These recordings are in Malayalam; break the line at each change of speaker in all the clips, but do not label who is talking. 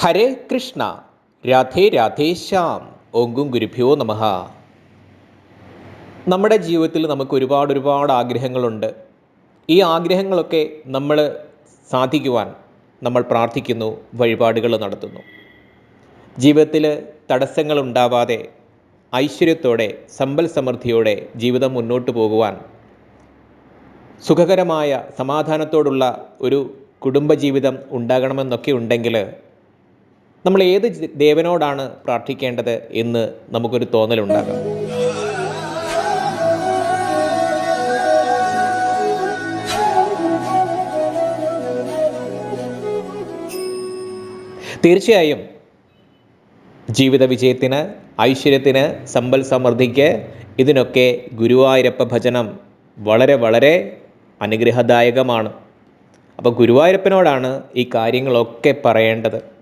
ഹരേ കൃഷ്ണ രാധേ രാധേ ശ്യാം. ഓങ്കും ഗുരുഭ്യോ നമഃ. നമ്മുടെ ജീവിതത്തിൽ നമുക്ക് ഒരുപാട് ഒരുപാട് ആഗ്രഹങ്ങളുണ്ട്. ഈ ആഗ്രഹങ്ങളൊക്കെ നമ്മൾ സാധിക്കുവാൻ നമ്മൾ പ്രാർത്ഥിക്കുന്നു വഴിപാടുകൾ നടത്തുന്നു. ജീവിതത്തിൽ തടസ്സങ്ങൾ ഉണ്ടാവാതെ ഐശ്വര്യത്തോടെ സമ്പൽ സമൃദ്ധിയോടെ ജീവിതം മുന്നോട്ട് പോകുവാൻ സുഖകരമായ സമാധാനത്തോടുള്ള ഒരു കുടുംബജീവിതം ഉണ്ടാകണമെന്നൊക്കെ ഉണ്ടെങ്കിൽ നമ്മൾ ഏത് ദേവനോടാണ് പ്രാർത്ഥിക്കേണ്ടത് എന്ന് നമുക്കൊരു തോന്നലുണ്ടാകാം. തീർച്ചയായും ജീവിത വിജയത്തിന് ഐശ്വര്യത്തിന് സമ്പൽ സമൃദ്ധിക്ക് ഇതിനൊക്കെ ഗുരുവായൂരപ്പ ഭജനം വളരെ വളരെ അനുഗ്രഹദായകമാണ്. അപ്പോൾ ഗുരുവായൂരപ്പനോടാണ് ഈ കാര്യങ്ങളൊക്കെ പറയേണ്ടത്.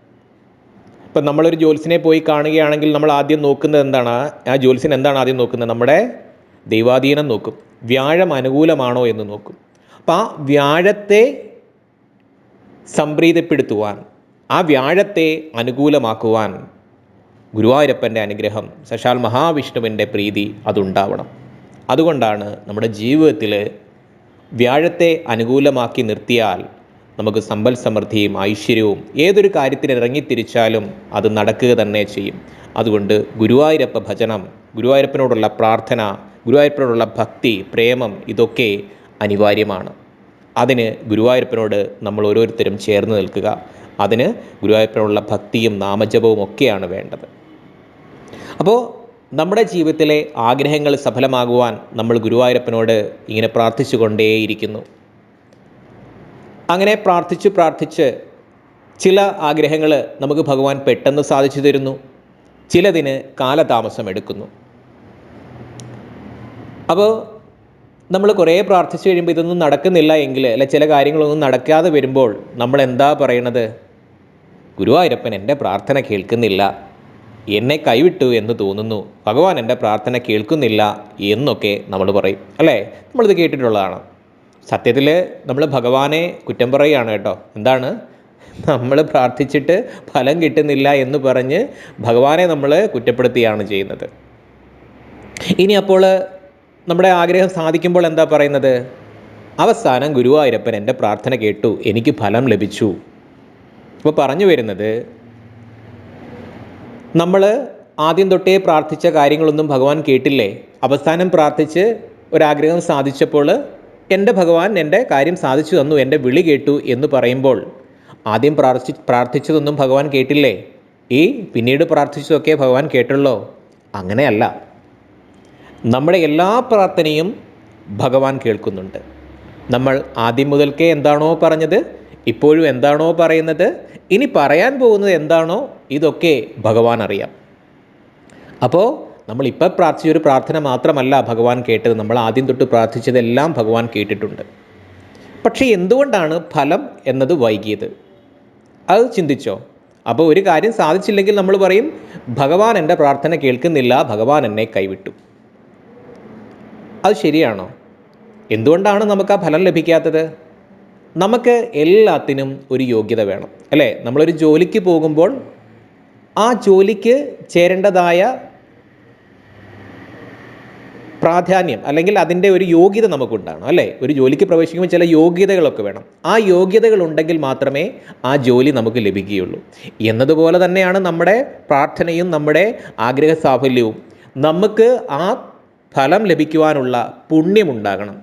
ഇപ്പം നമ്മളൊരു ജ്യോത്സ്യനെ പോയി കാണുകയാണെങ്കിൽ നമ്മൾ ആദ്യം നോക്കുന്നത് എന്താണ്? ആ ജ്യോത്സ്യൻ എന്താണ് ആദ്യം നോക്കുന്നത്? നമ്മുടെ ദൈവാധീനം നോക്കും. വ്യാഴം അനുകൂലമാണോ എന്ന് നോക്കും. അപ്പം ആ വ്യാഴത്തെ സംപ്രീതപ്പെടുത്തുവാൻ ആ വ്യാഴത്തെ അനുകൂലമാക്കുവാൻ ഗുരുവായൂരപ്പന്റെ അനുഗ്രഹം സശാൽ മഹാവിഷ്ണുവിന്റെ പ്രീതി അതുണ്ടാവണം. അതുകൊണ്ടാണ് നമ്മുടെ ജീവിതത്തിൽ വ്യാഴത്തെ അനുകൂലമാക്കി നിർത്തിയാൽ നമുക്ക് സമ്പൽ സമൃദ്ധിയും ഐശ്വര്യവും ഏതൊരു കാര്യത്തിന് ഇറങ്ങിത്തിരിച്ചാലും അത് നടക്കുക തന്നെ ചെയ്യും. അതുകൊണ്ട് ഗുരുവായൂരപ്പ ഭജനം ഗുരുവായൂരപ്പനോടുള്ള പ്രാർത്ഥന ഗുരുവായൂരപ്പനോടുള്ള ഭക്തി പ്രേമം ഇതൊക്കെ അനിവാര്യമാണ്. അതിന് ഗുരുവായൂരപ്പനോട് നമ്മൾ ഓരോരുത്തരും ചേർന്ന് നിൽക്കുക. അതിന് ഗുരുവായൂരപ്പനോടുള്ള ഭക്തിയും നാമജപവും ഒക്കെയാണ് വേണ്ടത്. അപ്പോൾ നമ്മുടെ ജീവിതത്തിലെ ആഗ്രഹങ്ങൾ സഫലമാകുവാൻ നമ്മൾ ഗുരുവായൂരപ്പനോട് ഇങ്ങനെ പ്രാർത്ഥിച്ചു കൊണ്ടേയിരിക്കുന്നു അങ്ങനെ പ്രാർത്ഥിച്ച് പ്രാർത്ഥിച്ച് ചില ആഗ്രഹങ്ങൾ നമുക്ക് ഭഗവാൻ പെട്ടെന്ന് സാധിച്ചു തരുന്നു. ചിലതിന് കാലതാമസം എടുക്കുന്നു. അപ്പോൾ നമ്മൾ കുറേ പ്രാർത്ഥിച്ചു കഴിയുമ്പോൾ ഇതൊന്നും നടക്കുന്നില്ല എങ്കിൽ അല്ലെ ചില കാര്യങ്ങളൊന്നും നടക്കാതെ വരുമ്പോൾ നമ്മൾ എന്താ പറയണത്? ഗുരുവായൂരപ്പൻ എന്റെ പ്രാർത്ഥന കേൾക്കുന്നില്ല. എന്നെ കൈവിട്ടു എന്ന് തോന്നുന്നു. ഭഗവാൻ എന്റെ പ്രാർത്ഥന കേൾക്കുന്നില്ല എന്നൊക്കെ നമ്മൾ പറയും. അല്ലേ? നമ്മളിത് കേട്ടിട്ടുള്ളതാണ്. സത്യത്തിൽ നമ്മൾ ഭഗവാനെ കുറ്റം പറയുകയാണ് കേട്ടോ. എന്താണ്? നമ്മൾ പ്രാർത്ഥിച്ചിട്ട് ഫലം കിട്ടുന്നില്ല എന്ന് പറഞ്ഞ് ഭഗവാനെ നമ്മൾ കുറ്റപ്പെടുത്തുകയാണ് ചെയ്യുന്നത്. ഇനി അപ്പോൾ നമ്മുടെ ആഗ്രഹം സാധിക്കുമ്പോൾ എന്താ പറയുന്നത്? അവസാനം ഗുരുവായൂരപ്പൻ എന്റെ പ്രാർത്ഥന കേട്ടു എനിക്ക് ഫലം ലഭിച്ചു. അപ്പോൾ പറഞ്ഞു വരുന്നത് നമ്മൾ ആദ്യം തൊട്ടേ പ്രാർത്ഥിച്ച കാര്യങ്ങളൊന്നും ഭഗവാൻ കേട്ടില്ലേ? അവസാനം പ്രാർത്ഥിച്ച് ഒരാഗ്രഹം സാധിച്ചപ്പോൾ എന്റെ ഭഗവാൻ എന്റെ കാര്യം സാധിച്ചു തന്നു എന്റെ വിളി കേട്ടു എന്ന് പറയുമ്പോൾ ആദ്യം പ്രാർത്ഥി പ്രാർത്ഥിച്ചതൊന്നും ഭഗവാൻ കേട്ടില്ലേ? ഈ പിന്നീട് പ്രാർത്ഥിച്ചതൊക്കെ ഭഗവാൻ കേട്ടുള്ളോ? അങ്ങനെയല്ല. നമ്മുടെ എല്ലാ പ്രാർത്ഥനയും ഭഗവാൻ കേൾക്കുന്നുണ്ട്. നമ്മൾ ആദ്യം മുതൽക്കേ എന്താണോ പറഞ്ഞത് ഇപ്പോഴും എന്താണോ പറയുന്നത് ഇനി പറയാൻ പോകുന്നത് എന്താണോ ഇതൊക്കെ ഭഗവാൻ അറിയാം. അപ്പോൾ നമ്മൾ ഇപ്പം പ്രാർത്ഥിച്ച ഒരു പ്രാർത്ഥന മാത്രമല്ല ഭഗവാൻ കേട്ടത്. നമ്മൾ ആദ്യം തൊട്ട് പ്രാർത്ഥിച്ചതെല്ലാം ഭഗവാൻ കേട്ടിട്ടുണ്ട്. പക്ഷേ എന്തുകൊണ്ടാണ് ഫലം എന്നത് വൈകിയത്? അത് ചിന്തിച്ചോ? അപ്പോൾ ഒരു കാര്യം സാധിച്ചില്ലെങ്കിൽ നമ്മൾ പറയും ഭഗവാൻ എന്റെ പ്രാർത്ഥന കേൾക്കുന്നില്ല ഭഗവാൻ എന്നെ കൈവിട്ടു. അത് ശരിയാണോ? എന്തുകൊണ്ടാണ് നമുക്ക് ആ ഫലം ലഭിക്കാത്തത്? നമുക്ക് എല്ലാത്തിനും ഒരു യോഗ്യത വേണം അല്ലേ? നമ്മളൊരു ജോലിക്ക് പോകുമ്പോൾ ആ ജോലിക്ക് ചേരേണ്ടതായ പ്രാധാന്യം അല്ലെങ്കിൽ അതിന്റെ ഒരു യോഗ്യത നമുക്കുണ്ടാകണം അല്ലേ? ഒരു ജോലിക്ക് പ്രവേശിക്കുമ്പോൾ ചില യോഗ്യതകളൊക്കെ വേണം. ആ യോഗ്യതകൾ ഉണ്ടെങ്കിൽ മാത്രമേ ആ ജോലി നമുക്ക് ലഭിക്കുകയുള്ളൂ. എന്നതുപോലെ തന്നെയാണ് നമ്മുടെ പ്രാർത്ഥനയും നമ്മുടെ ആഗ്രഹ സാഫല്യവും. നമുക്ക് ആ ഫലം ലഭിക്കുവാനുള്ള പുണ്യമുണ്ടാകണം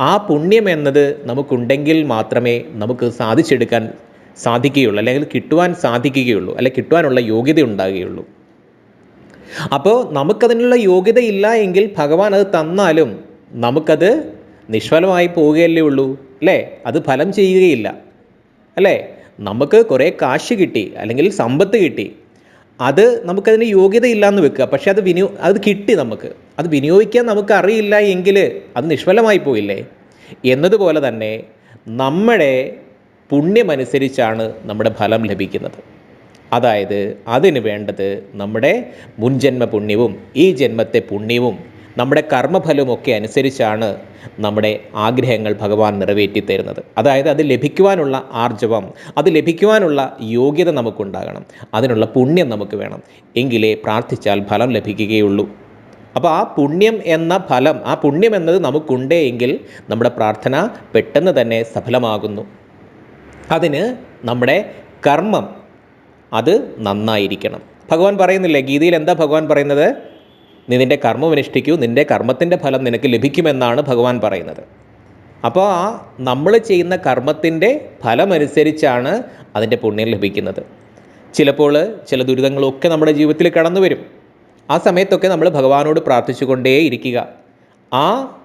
ആ പുണ്യം എന്നത് നമുക്കുണ്ടെങ്കിൽ മാത്രമേ നമുക്ക് സാധിച്ചെടുക്കാൻ സാധിക്കുകയുള്ളൂ അല്ലെങ്കിൽ കിട്ടുവാൻ സാധിക്കുകയുള്ളൂ അല്ലെങ്കിൽ കിട്ടുവാനുള്ള യോഗ്യത ഉണ്ടാകുകയുള്ളൂ. അപ്പോൾ നമുക്കതിനുള്ള യോഗ്യത ഇല്ല എങ്കിൽ ഭഗവാൻ അത് തന്നാലും നമുക്കത് നിഷ്ഫലമായി പോവുകയല്ലേ ഉള്ളൂ അല്ലേ? അത് ഫലം ചെയ്യുകയില്ല അല്ലേ? നമുക്ക് കുറേ കാശ് കിട്ടി അല്ലെങ്കിൽ സമ്പത്ത് കിട്ടി. അത് നമുക്കതിന് യോഗ്യത എന്ന് വെക്കുക. പക്ഷേ അത് വിനിയോ അത് കിട്ടി നമുക്ക്. അത് വിനിയോഗിക്കാൻ നമുക്ക് അറിയില്ല എങ്കിൽ അത് നിഷ്ഫലമായി പോയില്ലേ? എന്നതുപോലെ തന്നെ നമ്മുടെ പുണ്യമനുസരിച്ചാണ് നമ്മുടെ ഫലം ലഭിക്കുന്നത്. അതായത് അതിന് വേണ്ടത് നമ്മുടെ മുൻജന്മ പുണ്യവും ഈ ജന്മത്തെ പുണ്യവും നമ്മുടെ കർമ്മഫലമൊക്കെ അനുസരിച്ചാണ് നമ്മുടെ ആഗ്രഹങ്ങൾ ഭഗവാൻ നിറവേറ്റി തരുന്നത്. അതായത് അത് ലഭിക്കുവാനുള്ള ആർജവം അത് ലഭിക്കുവാനുള്ള യോഗ്യത നമുക്കുണ്ടാകണം അതിനുള്ള പുണ്യം നമുക്ക് വേണം. എങ്കിലേ പ്രാർത്ഥിച്ചാൽ ഫലം ലഭിക്കുകയുള്ളൂ. അപ്പോൾ ആ പുണ്യം എന്ന ഫലം ആ പുണ്യം എന്നത് നമുക്കുണ്ടേ എങ്കിൽ നമ്മുടെ പ്രാർത്ഥന പെട്ടെന്ന് തന്നെ സഫലമാകുന്നു. അതിന് നമ്മുടെ കർമ്മം അത് നന്നായിരിക്കണം. ഭഗവാൻ പറയുന്നില്ലേ ഗീതയിൽ എന്താ ഭഗവാൻ പറയുന്നത്? നീ നിന്റെ കർമ്മം അനുഷ്ഠിക്കൂ നിന്റെ കർമ്മത്തിന്റെ ഫലം നിനക്ക് ലഭിക്കുമെന്നാണ് ഭഗവാൻ പറയുന്നത്. അപ്പോൾ ആ നമ്മൾ ചെയ്യുന്ന കർമ്മത്തിന്റെ ഫലമനുസരിച്ചാണ് അതിന്റെ പുണ്യം ലഭിക്കുന്നത്. ചിലപ്പോൾ ചില ദുരിതങ്ങളൊക്കെ നമ്മുടെ ജീവിതത്തിൽ കടന്നു വരും ആ സമയത്തൊക്കെ നമ്മൾ ഭഗവാനോട് പ്രാർത്ഥിച്ചുകൊണ്ടേ ഇരിക്കുക. ആ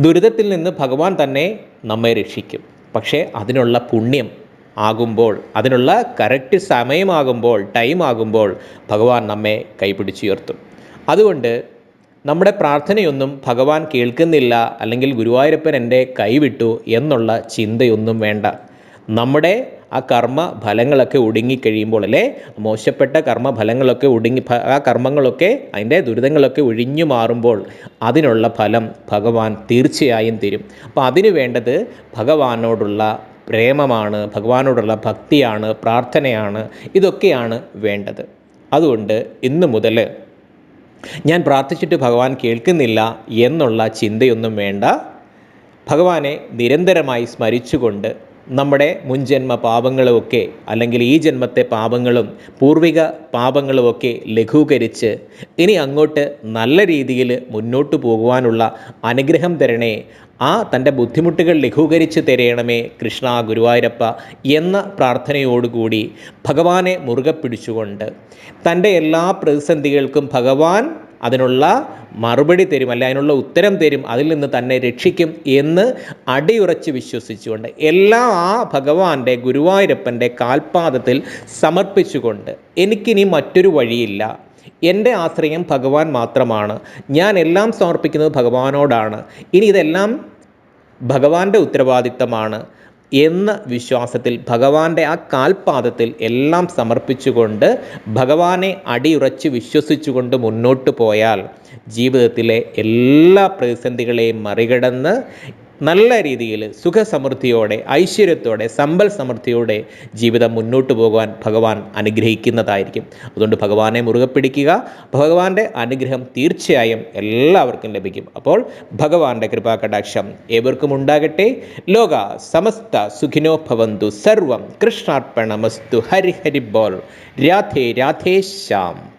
ദുരിതത്തിൽ നിന്ന് ഭഗവാൻ തന്നെ നമ്മെ രക്ഷിക്കും. പക്ഷേ അതിനുള്ള പുണ്യം ആകുമ്പോൾ അതിനുള്ള കറക്റ്റ് സമയമാകുമ്പോൾ ടൈം ആകുമ്പോൾ ഭഗവാൻ നമ്മെ കൈപിടിച്ചുയർത്തും. അതുകൊണ്ട് നമ്മുടെ പ്രാർത്ഥനയൊന്നും ഭഗവാൻ കേൾക്കുന്നില്ല അല്ലെങ്കിൽ ഗുരുവായൂരപ്പൻ എന്റെ കൈവിട്ടു എന്നുള്ള ചിന്തയൊന്നും വേണ്ട. നമ്മുടെ ആ കർമ്മ ഫലങ്ങളൊക്കെ ഒടുങ്ങിക്കഴിയുമ്പോൾ അല്ലേ? മോശപ്പെട്ട കർമ്മ ഫലങ്ങളൊക്കെ ഒടുങ്ങി ആ കർമ്മങ്ങളൊക്കെ അതിന്റെ ദുരിതങ്ങളൊക്കെ ഒഴിഞ്ഞു മാറുമ്പോൾ അതിനുള്ള ഫലം ഭഗവാൻ തീർച്ചയായും തരും. അപ്പോൾ അതിന് വേണ്ടത് ഭഗവാനോടുള്ള പ്രേമമാണ് ഭഗവാനോടുള്ള ഭക്തിയാണ് പ്രാർത്ഥനയാണ് ഇതൊക്കെയാണ് വേണ്ടത്. അതുകൊണ്ട് ഇന്ന് മുതൽ ഞാൻ പ്രാർത്ഥിച്ചിട്ട് ഭഗവാൻ കേൾക്കുന്നില്ല എന്നുള്ള ചിന്തയൊന്നും വേണ്ട. ഭഗവാനെ നിരന്തരമായി സ്മരിച്ചുകൊണ്ട് നമ്മുടെ മുൻജന്മ പാപങ്ങളുമൊക്കെ അല്ലെങ്കിൽ ഈ ജന്മത്തെ പാപങ്ങളും പൂർവിക പാപങ്ങളുമൊക്കെ ലഘൂകരിച്ച് ഇനി അങ്ങോട്ട് നല്ല രീതിയിൽ മുന്നോട്ട് പോകുവാനുള്ള അനുഗ്രഹം തരണേ. ആ തന്റെ ബുദ്ധിമുട്ടുകൾ ലഘൂകരിച്ച് തരയണമേ കൃഷ്ണ ഗുരുവായൂരപ്പ എന്ന പ്രാർത്ഥനയോടുകൂടി ഭഗവാനെ മുറുകെ പിടിച്ചുകൊണ്ട് തന്റെ എല്ലാ പ്രതിസന്ധികൾക്കും ഭഗവാൻ അതിനുള്ള മറുപടി തരും അല്ലെ അതിനുള്ള ഉത്തരം തരും അതിൽ നിന്ന് തന്നെ രക്ഷിക്കും എന്ന് അടിയുറച്ച് വിശ്വസിച്ചുകൊണ്ട് എല്ലാം ആ ഭഗവാന്റെ ഗുരുവായൂരപ്പന്റെ കാൽപാദത്തിൽ സമർപ്പിച്ചുകൊണ്ട് എനിക്കിനി മറ്റൊരു വഴിയില്ല. എന്റെ ആശ്രയം ഭഗവാൻ മാത്രമാണ്. ഞാൻ എല്ലാം സമർപ്പിക്കുന്നത് ഭഗവാനോടാണ്. ഇനി ഇതെല്ലാം ഭഗവാന്റെ ഉത്തരവാദിത്തമാണ്. എന്ന വിശ്വാസത്തിൽ ഭഗവാന്റെ ആ കാൽപാദത്തിൽ എല്ലാം സമർപ്പിച്ചുകൊണ്ട് ഭഗവാനെ അടിയുറച്ച് വിശ്വസിച്ചുകൊണ്ട് മുന്നോട്ട് പോയാൽ ജീവിതത്തിലെ എല്ലാ പ്രതിസന്ധികളെയും മറികടന്ന് നല്ല രീതിയിൽ സുഖസമൃദ്ധിയോടെ ഐശ്വര്യത്തോടെ സമ്പൽ സമൃദ്ധിയോടെ ജീവിതം മുന്നോട്ട് പോകുവാൻ ഭഗവാൻ അനുഗ്രഹിക്കുന്നതായിരിക്കും. അതുകൊണ്ട് ഭഗവാനെ മുറുകെ പിടിക്കുക. ഭഗവാന്റെ അനുഗ്രഹം തീർച്ചയായും എല്ലാവർക്കും ലഭിക്കും. അപ്പോൾ ഭഗവാന്റെ കൃപാകടാക്ഷം ഏവർക്കും ഉണ്ടാകട്ടെ. ലോക സമസ്ത സുഖിനോ ഭവന്തു. സർവം കൃഷ്ണാർപ്പണമസ്തു. ഹരി ഹരി ബോൾ. രാധേ രാധേ ശ്യാം.